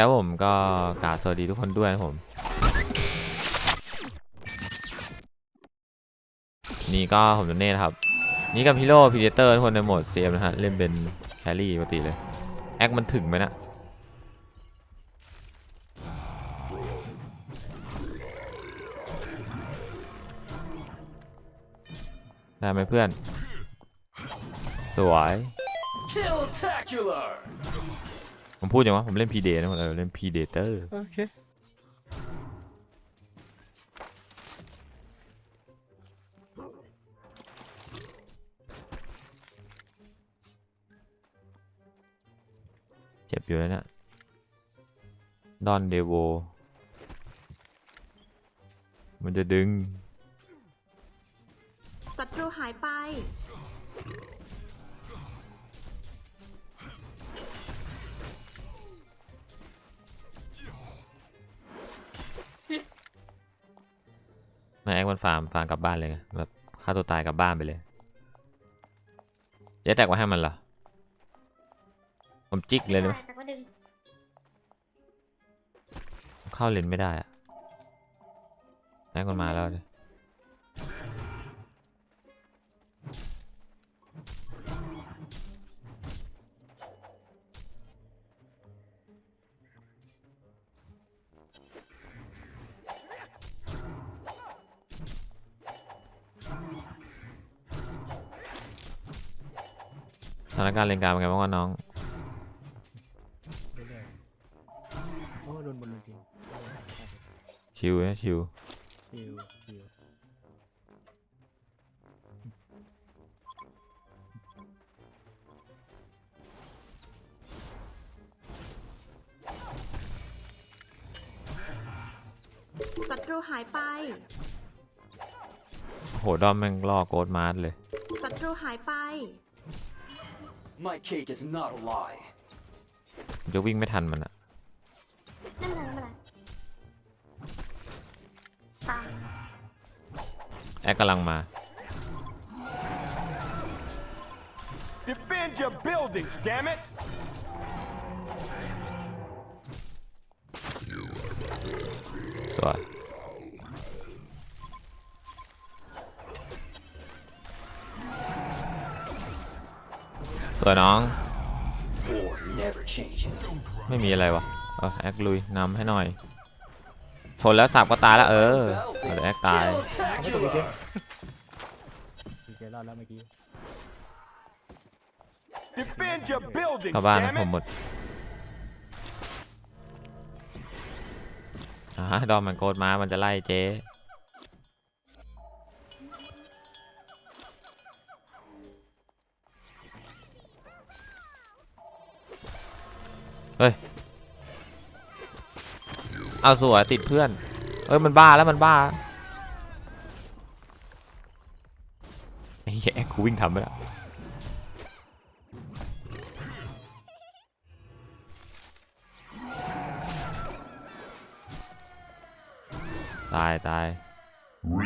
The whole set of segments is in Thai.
ครับผมก็กราบสวัสดีทุกคนด้วยนะผม นี่ก็ผมจะเน่ครับ นี่กับฮีโร่พีเดเตอร์ทุกคนในโหมดเซฟนะฮะ เล่นเป็นแครี่ปกติเลย แอคมันถึงไหมนะได้ไหมเพื่อน สวย Killtacular! ผมพูดอย่างว่าผมเล่นพีเดนะคนเออเล่นพีเดเตอร์โอเคเจ็บอยู่แล้วเนี่ยดอนเดโวมันจะดึงศัตรูหายไป มาแอคมันฟาร์มฟาร์มกลับบ้านเลยไงแบบฆ่าตัวตายกลับบ้านไปเลยเจ๊แตกไว้ให้มันเหรอผมจิกเลยนะใช่แต่ก็ดึงเข้าเลนไม่ได้อะแอคมันมาแล้วดิส ถานการณ์เลนกลางเป็นไงบ้างวะน้อง เรื่อยๆโอ้โดนบนจริงชิวนะชิวชิวชิวศัตรูหายไป โหดอมแม่งล่อโกดมาร์เลย My cake is not a lie. ผมจะวิ่งไม่ทันมันอะนั่นแหละนั่นแหละตามแอคกำลังมา Defend your buildings, damn it! สวย สวยน้อง War never changes. ไม่มีอะไรวะเออแอคลุยนำให้หน่อยชนแล้วสับก็ตายแล้วเออเอาเดี๋ยวแอคตาย Killtacular! ดีเจรอดแล้วเมื่อกี้ Defend your buildings, เข้าบ้านนะ damn ผม it! หมดอ่าดอมมันโกดมามันจะไล่เจ๊ ฮ้ย เอาสวยติดเพื่อน เอ้ยมันบ้าแล้วมันบ้าไอ้เหี้ยแอคกูวิ่งทำไปแล้วตายตาย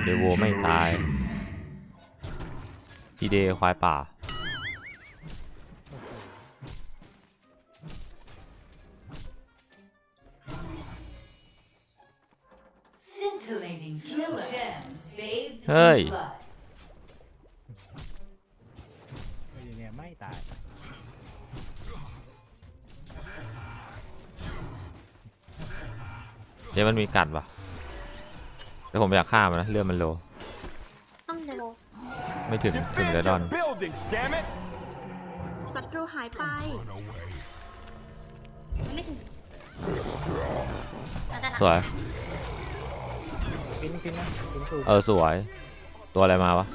เดโวไม่ตายพีเดควายป่า Scintillating kill gems bathed Hey. in blood. ไม่ดีเนี่ยไม่ตายเจ๊มันมีกัดปะแต่ผมอยากฆ่ามันนะเลือดมันโล ต้องเดโวไม่ถึงถึง Defend เดดอน your buildings, damn it! ศัตรูหายไป ไม่ถึงแล้วแต่สวย ฟินฟินนะฟินสูงเออสวย ตัวอะไรมาวะ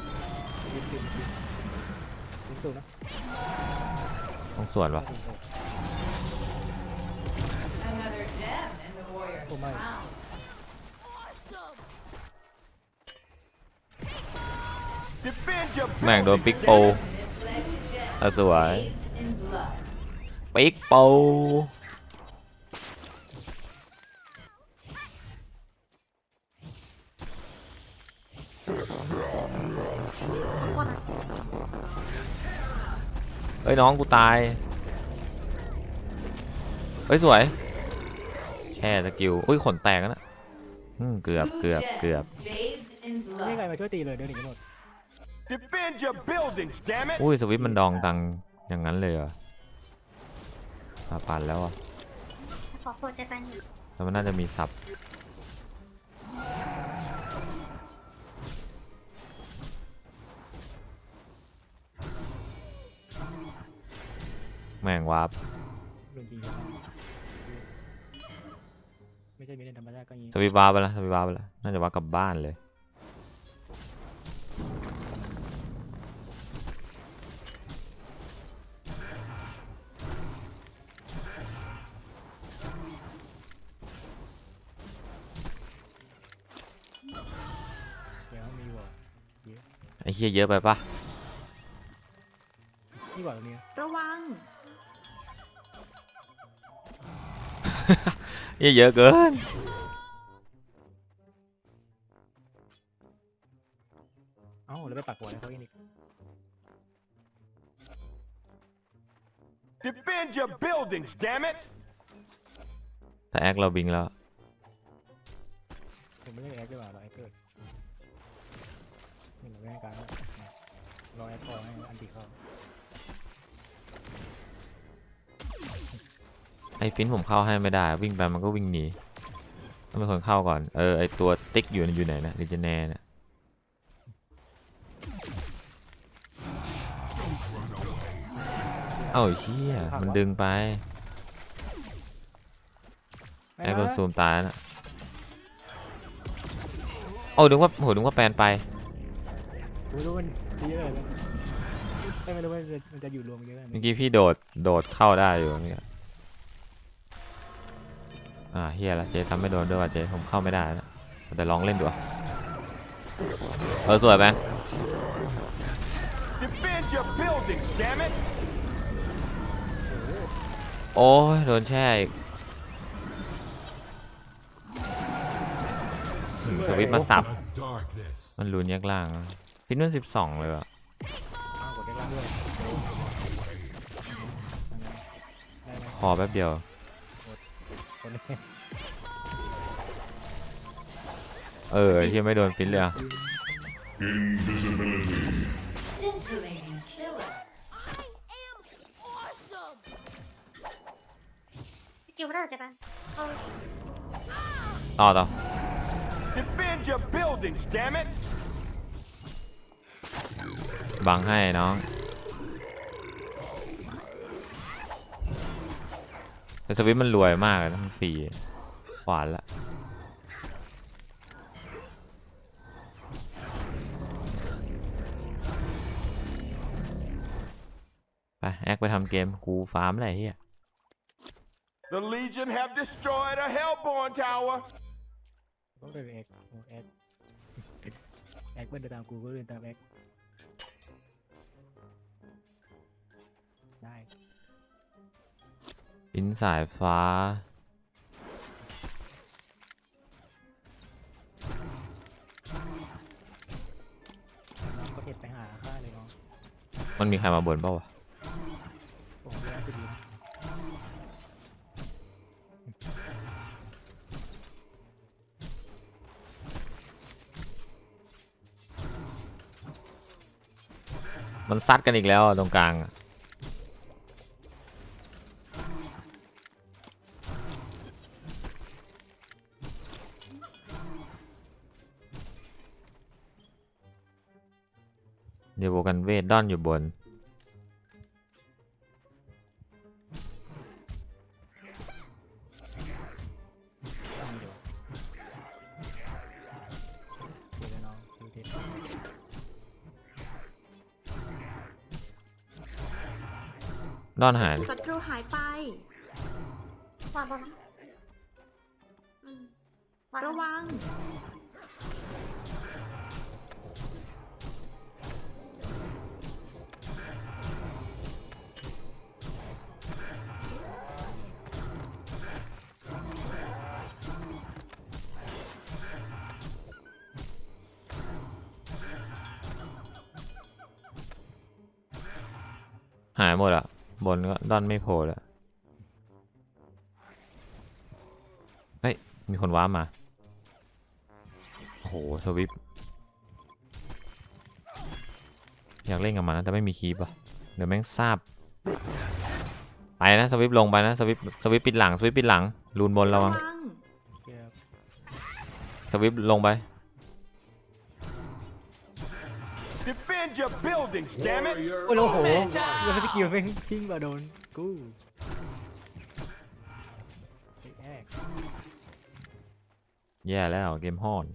ฟินฟินฟินฟินสูงนะต้องสวนวะ Another gem in the warrior's โอ้ไม่ crown. Defend your แม่งโดน buildings, ปิกโป damn it! Misled gem เออสวย bathed in blood. ปิกโป ฮ้ยน้องกูตาย เฮ้ยสวยค่สกิลอุ้ยขนแตกแล้วนะอืมเกือบ Blue เกือบเกือบ gems bathed in นี่ใคร blood. มาช่วยตีเลยเดินหนีกันหมด Defend your buildings, damn it! อุ้ยสวิตช์มันดองตังอย่างนั้นเลยเหรออะปั่นแล้วอะขอโคจกันอยู่แล้วมันน่าจะมีสับ ม่งวาร์ปโดนตีกันไม่ใช่มีเล่นธรรมชาติก็อย่างนี้สวิตช์วาร์ปไปแล้วสวิตช์วาร์ปไปแล้วน่าจะวาร์ปกลับบ้านเลยเดี๋ยวมีบอกไอ้เหี้ยเยอะไปปะนี่บอกตรงนี้ระ ให้เขาอีกนิด Defend your buildings, damn it! แต่แอค ไอ้ฟินผมเข้าให้ไม่ได้ วิ่งไปมันก็วิ่งหนีต้องเป็นคนเข้าก่อน เออ ไอตัวติ๊กอยู่อยู่ไหนนะดิจแน่เนี่ยเอ้าไอ้เฮียมันดึงไปแอคโดนซูมตายนะโอ้ดึงว่าโหดึงว่าแปลนไป ไม่รู้มันตีเยอะเลยไม่รู้ว่ามันจะอยู่รวมกันเยอะไหมเมื่อกี้พี่โดด โดดเข้าได้อยู่เมื่อกี้ อ่าเฮียละเจทำไม่โดนด้วยว่ะเจผมเข้าไม่ได้นะแต่ลองเล่นดูอะเออสวยไหม Defend your buildings, damn it! โอ้ยโดนแช่อีกอืมสวิตช์มาสับ darkness. มันรุนแยกล่างอะฟินนั่นสิบสองเลยว่ะอ้าวกดได้ล่างด้วยได้ไหมพอแป๊บเดียว คนนี้เออที่ไม่โดนฟินเลยอะ Scintillating killer. สกิลไม่ได้จะปะเอาต่อต่อ Defend your buildings, damn it! บังให้น้อง แต่สวิตช์มันรวยมากเลยนะมันฟรีขวานละไปแอคไปทำเกมกูฟาร์มอะไรเฮีย The Legion have destroyed a Hellborn tower! ก็เป็นแอคโอ้แอคแอคเพื่อนเดินตามกูก็เดินตามแอคได้ อินสายฟ้าน้องก็เก็บไปหาค่าเลยน้องมันมีใครมาบ่นเปล่าวะ ผมเรียนคือดีมันซัดกันอีกแล้วอะตรงกลางอะ เดี๋ยวโบกันเวทด้อนอยู่บนตั้งเดี๋ยวเดี๋ยวน้องดูเทปด้อนหาย ศัตรูหายไป วางบนอื หายหมดอะบนก็ด้อนไม่โผล่แล้วมีคนว้าร์ปมา โอ้โห สวิป อยากเล่นกับมันนะแต่ไม่มีคีบอะเดี๋ยวแม่งทราบ ไปนะ สวิปลงไปนะ สวิป สวิปปิดหลัง สวิปปิดหลังรูนบนระวังเกียร์สวิปลงไป buildings, damn it! โอ้ยโอ้โหแล้วสกิลแม่งชิงมาโดนกูไอ้แอกแย่แล้วเกมฮอน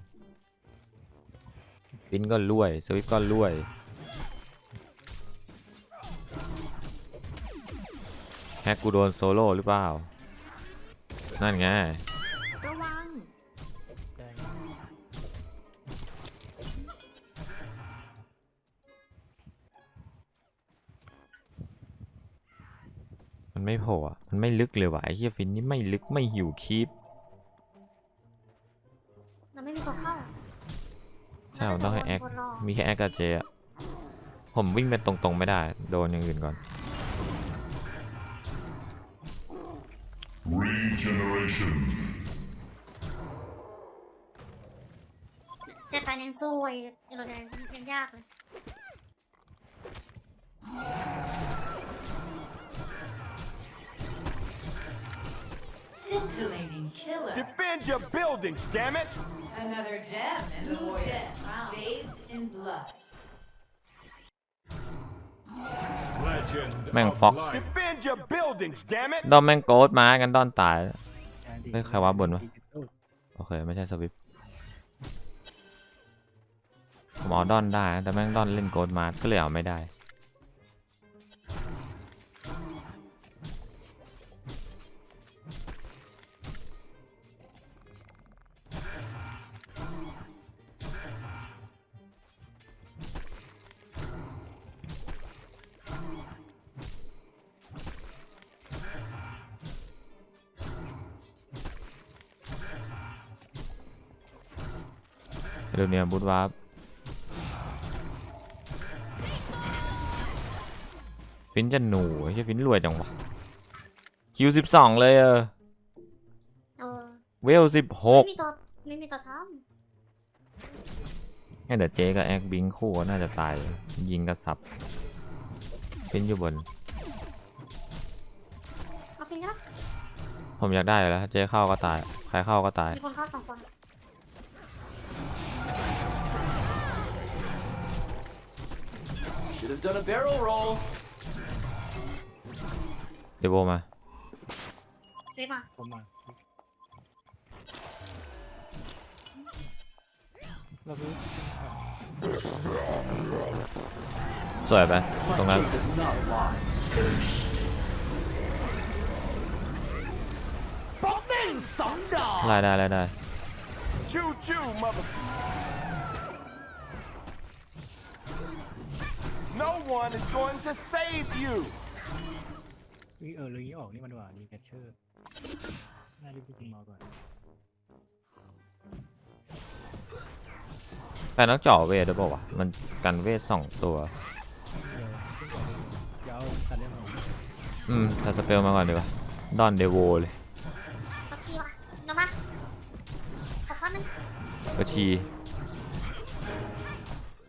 ปินก็รวย สวิปก็รวย แฮกกูโดนโซโล่หรือเปล่า นั่นไง ไม่โผล่อะมันไม่ลึกเลยว่ะไอ้เหี้ยฟินนี่ไม่ลึกไม่หิวคีปเราไม่มีตัวเข้าใช่ผมต้องให้แอคคนรอมีแค่แอคกับเจอะผมวิ่งไปตรงๆไม่ได้ โดนอย่างอื่นก่อน Regeneration. เจ็บไปยังสู้ไอ้เอโรแดนยังยากเลย Scintillating killer. Defend your buildings, damn it! Another gem in the warrior's crown. Bathed in blood. Legend Man, of fuck. life. Defend your buildings, damn it! ดอมแม่งโกดมากันดอนตายงานดีเฮ้ยใครวะบนวะดิจิทัลโอเค ไม่ใช่สวิปผมเอาดอนได้นะแต่แม่งดอนเล่นโกดมาก็เลยเอาไม่ได้ เรื่องเนี้ยบูทวาร์ปฟินจะหนูไอ้เหี้ยฟินรวยจังวะคิวสิบสองเลยเออเออเวลสิบหไม่กมีตัวไม่มีตัวทงั้นเดี๋ยวเจ๊กับแอคบิงคู่ก็น่าจะตาย ยิงกระสับฟินอยู่บนำเอาฟิงก็ได้ผมอยากได้อยู่แล้วถ้าเจ๊เข้าก็ตาย ใครเข้าก็ตายมีคนเข้าสองคน Should have done a barrel roll. เดโบมารีบมาผมมาเราคือสวย No one is going to save you. วิเออเรื่องนี้ออกนี่มันหว่าดีแคชเชอร์น่ารีบไปกินหมอก่อนแต่ต้องเจ่อเวทด้วยเปล่าวะมันกันเวทสองตัว เดี๋ยวขึ้นก่อนเดี๋ยวเอาตัดเรื่องของอืมถ้าสเปลมาก่อนดีกว่าดอนเดโวเลยเอาชีวะเดี๋ยวมาขอพักนึงกระชี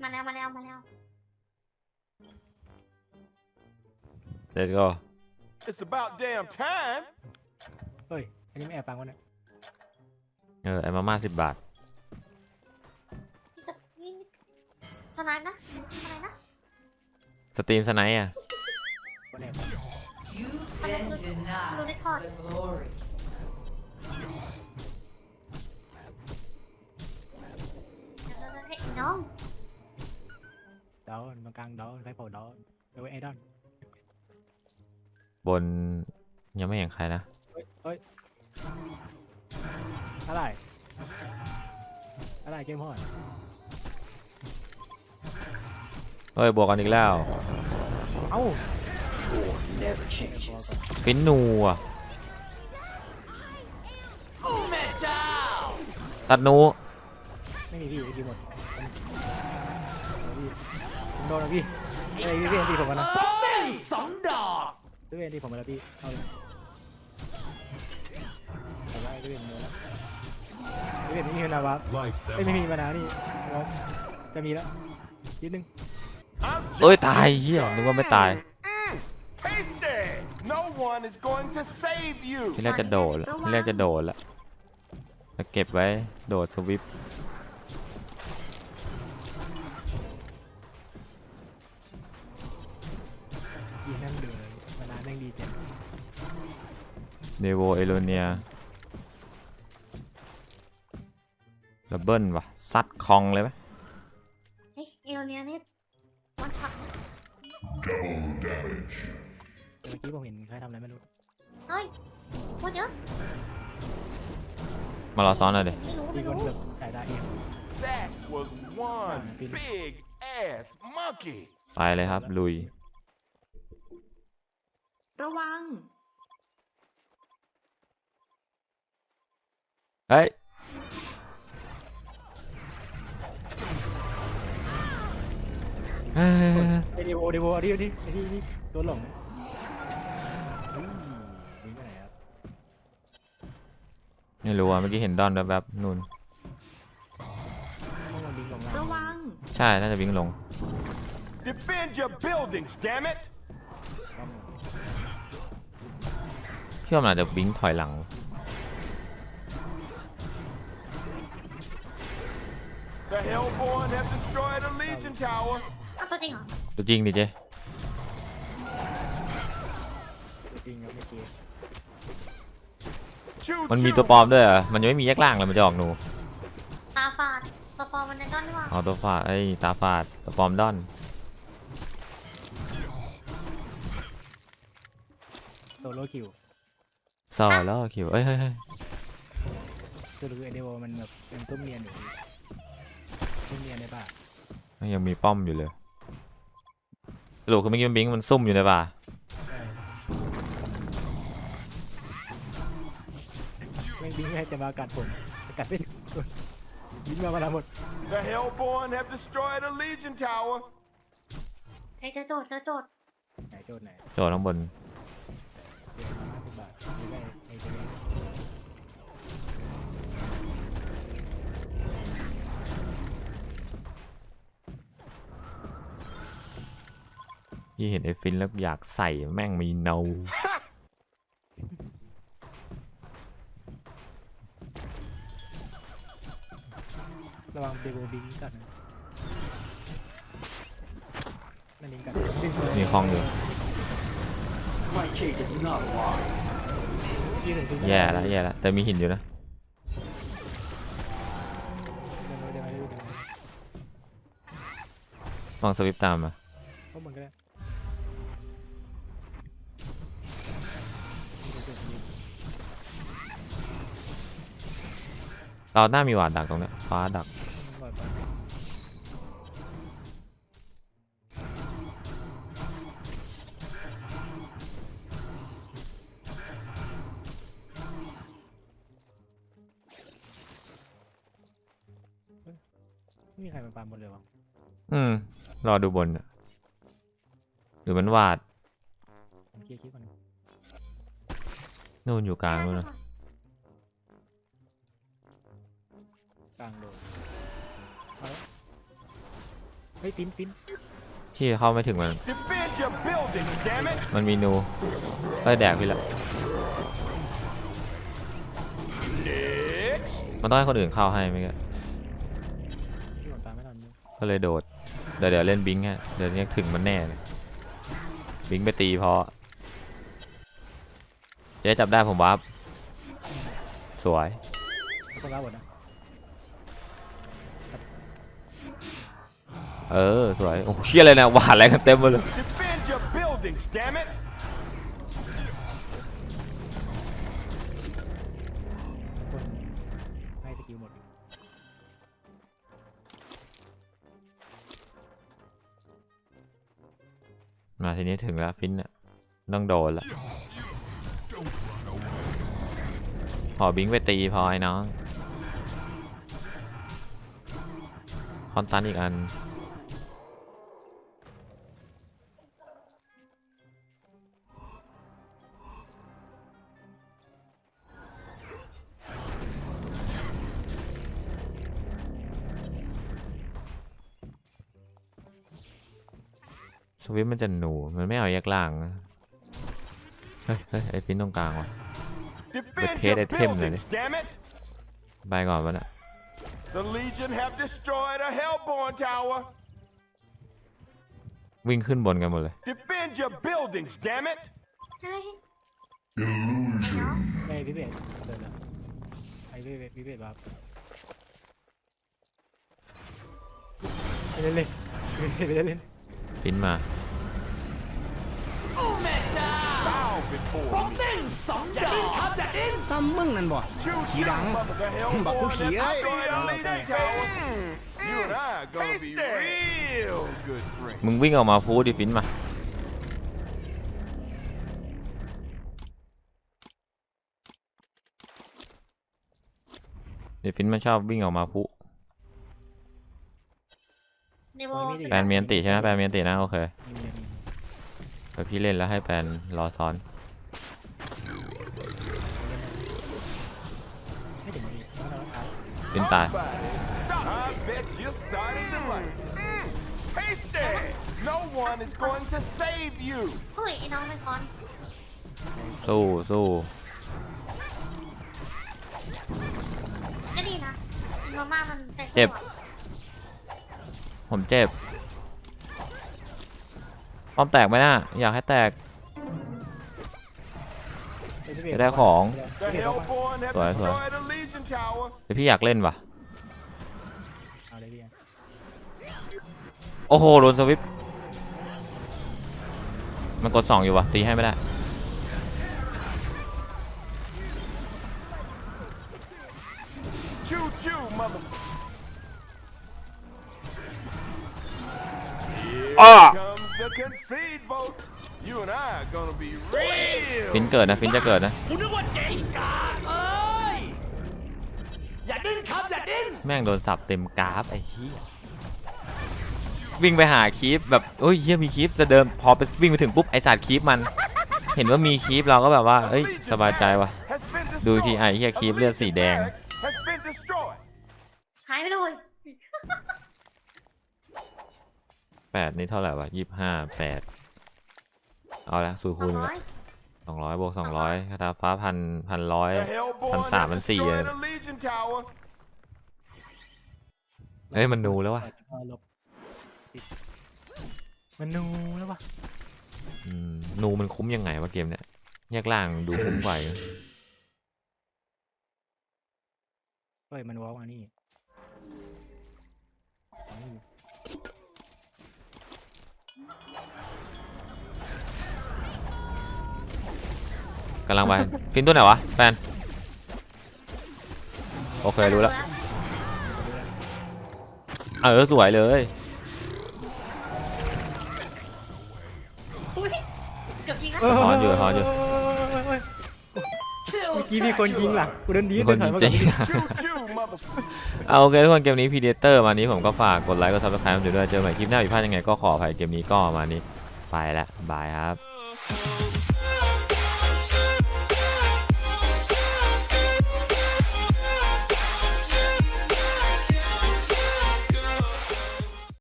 มาแล้วมาแล้วมาแล้ว เลสก็ It's about damn time. เฮ้ย อันนี้ไม่แอบฟังวะเนี่ยเออไอ้มาม่าสิบบาทนี่สนี่สไนด์นะสไนด์นะสตรีมสไนป์อะวันแอบ You've Hello, been hello. denied Hello, record. the glory. เดี๋ยวเราจะให้ไอ้น้องดาวตรงกลางดาวไซโผล่ดาวเอาไว้ไอดอน บนยังไม่เห็นใครนะเฮ้ยเฮ้ยอะไร อะไรเกมฮอดเฮ้ยบวกกันอีกแล้ว เอ้า Never changes. ฟินนูอะตัดหนูไม่มีพี่ไอพีหมดผมโดนแล้วพี่ไอ้ยพี่เอ็นตีผมมานะพี่เอ็นตีผมมาแล้วพี่เอาเลยแต่ว่าไอ้พี่เอ็นโดนแล้วนี่เป็นนี่คือนาวับไม่ them ไม่มี up. มานานี่จะมีแล้วนิดนึงเอ้ยตายเฮียนึกว่าไม่ตาย Mm, tasty. No one is going to save you. ที่แรกจะโดดล้วที่แรกจะโดดแล้วจะเก็บไว้โดดสวิป เดโวเอโลเนียดับเบิลวะซัดคองเลยไหมเฮ้ยเอโรเนียนี่วันช็อต Double damage. แต่เมื่อกี้ผมเห็นใครทำอะไรไม่รู้เฮ้ยพูดเยอะมารอซ้อนหน่อยดิไม่รู้มีไม่คนรู้แบบสายตาเอียง That was one Ah, Pin. big ass monkey. ไปเลยครับ ลุย ระวัง เฮ้ยเอ้ยไอเดโวเดโวเอาดิเอาดิไอที่นี่โดนหลงอุ้ยวิ่งไปไหนครับไม่รู้อะเมื่อกี้เห็นดอนแบบแบบๆนู่น ต้องมาบินลงระล่างวัง ใช่ น่าจะวิ่งลง Defend your buildings, damn it. ต้องพี่ว่ามันอาจจะวิ่งถอยหลัง The Hellborn have destroyed a Legion tower. อ้าวตัวจริงเหรอตัวจริงดิเจจริงครับเมื่อกี้ Choo มันมี choo. ตัวปลอมด้วยเหรอมันยังไม่มีแยกล่างเลยมันจะออกหนูตาฝาดตัวปลอมมันในด้อนนี่หว่าเอาตัวฝาดไอ้ยตาฝาดตัวปลอมดอนโซโล่คิวสอแล้วคิวเอ้ยเฮ้ยเฮ้ยสรุปคือไอเดโวมันแบบเป็นตุ้มเนียนอยู่ตุ้มเนียนใน ป่ามันยังมีป้อมอยู่เลยสรุปคือเมื่อกี้มันบิงมันซุ่มอยู่ในป่าใช่แม่งบินให้จะมากัดผมกัดไม่ถึงคนบินมามาแล้วหมด The Hellborn have destroyed a Legion tower. เฮ้ยเจอโจทย์เจอโจทย์ไหนโจทย์ไหนโจทย์ข้างบน พี่เห็นไอ้ฟินแล้วอยากใส่แม่งมีเนาระวังเดโวบิงกัดนะนั่นลิงกัดมีคลองอยู่ My cake is not alive. ยืนหนึ่งถึงแย่แล้วแย่แล้วแต่มีหินอยู่นะเดินไปเดินไปเดินไปลองสวิปตามมาพวกมึงก็ไเราหน้ามีหวาดดักตรงเนี้ยฟ้าดักไม่มีใครมาปาหมดเลยวะอืม รอดูบนน่ะหรือมันวาดผมเคลียร์คลิปก่อนนะนู่นอยู่กลางนู่นนะ กลางโดนเอาละเฮ้ยฟินฟินที่เข้าไม่ถึงมัน Defend your buildings, damn it. มันมีนูเอ้ยแดกพี่ละ Next. มันต้องให้คนอื่นเข้าให้ไม่งั้นที่ผมตามไม่ทันเลยก็เลยโดด เดี๋ยวเดี๋ยวเล่นบิงค์ฮะ เดี๋ยวนี้ถึงมันแน่เลยบิงค์ไปตีพอเจ๊จับได้ผมวับสวย แล้วก็รับหมดนะ เออสวยโอ้เฮียอะไรเนะหวานอะไรกันเต็มหมดเลย Defend your buildings, damn it. คนให้สกิลหมดอยู่มาทีนี้ถึงแล้วฟินน่ะต้องโดนละขอบิงค์ไปตีพอไอ้น้องคอนตันอีกอัน วิปมันจะหนูมันไม่เอาแยกล่างนะเฮ้ยเฮ้ยไอฟินตรงกลางว่ะ Defend Let's hit your it, him, then. buildings, damn it! ไปก่อนวะนะ The Legion have destroyed a Hellborn tower. วิ่งขึ้นบนกันหมดเลย Defend your buildings, damn it! เฮ้ย Illusion. ไม่พี่เบสเดินแล้วไอ้พี่เบสพี่เบสแบบไปเล่นเล่นไปเล่นเล่น ฟินมา Bow before me. ซ้ำมึงนั่นบ่ Choo ขี่ choo, ดัง mother, the บักผู้ Hellborn ขี่ has เอ้ย destroyed a Legion tower. You and I are gonna be real good friends. มึงวิ่งออกมาพูดดิฟินมาเดี๋ยวฟินมันชอบวิ่งออกมาพู ในโบแปนเมียนติใช่ไหมแปนเมียนตินะโอเคมีมีมีเดี๋ยวพี่เล่นแล้วให้แปนรอซ้อน ไม่ถึงนี้แล้วเราเอาฟินตาย I bet you started to like. Mm, tasty! No one is going to save you. เฮ้ยไอ้น้องไม่คอนสู้สู้ก็ดีนะอินโนมามันใจสู้เจ็บอะ ผมเจ็บป้อมแตกไหมน่ะอยากให้แตกไอ้พี่เบสจะได้ของ The พี่เบสบอกว่า Hellborn have Sorry, sorry. destroyed a Legion tower. เดี๋ยวพี่อยากเล่นว่ะเอาเลยพี่โอ้โหโดนสวิปมันกดสองอยู่วะตีให้ไม่ได้ Here Ah! comes the concede vote. You and I are gonna be real. ฟินเกิดนะ ฟินจะเกิดนะแม่งโดนสับเต็มกราฟไอ้เหี้ย วิ่งไปหาคีปแบบเอ้ยเฮียมีคีปจะเดินพอไปวิ่งไปถึงปุ๊บไอสัตว์คีปมัน เห็นว่ามีคีปเราก็แบบว่าเอ้ยสบายใจว่ะ Has been ดูทีไอ destroyed. เฮีย A คีปเลือดสี Legion แดง barracks Has been destroyed. หายไปเลย แปดนี่เท่าไหร่วะยี่ห้าแปดเอาละสูตรสอคูงณร้อยสองร้อยบวกสองร้อยคาถาฟ้าพันพันร้อย The Hellborn Pan sạm, have pan xì destroyed rồi. a Legion tower. เฮ้ยมันนูแล้ววะเอาลบปิดมันนูแล้ววะอืมนูมันคุ้มยังไงวะเกมเนี้ยแยกล่างดูคุ้มกว่าอีกนะเฮ้ยมันวอล์กมานี่ กำลังไปฟินตัวไหนวะแฟนโอเครู้แล้วเออสวยเลยอุ๊ยเกือบยิงนะถอนอยู่ถอนอยู่เมื่อกี้มีคนยิงหลังกูเดินดีมีคเดินนถจอยมาริก่อนง Choo choo, mother. ๆเอาโอเคทุกคนเกมนี้พีเดเตอร์มานี้ผมก็ฝากกดไลค์กดซับสไครต์ผมด้วยเจอใหม่คลิปหน้าผิดพลาดยังไงก็ขออภัยเกมนี้ก็มานี้ไปละบายครับ Oh,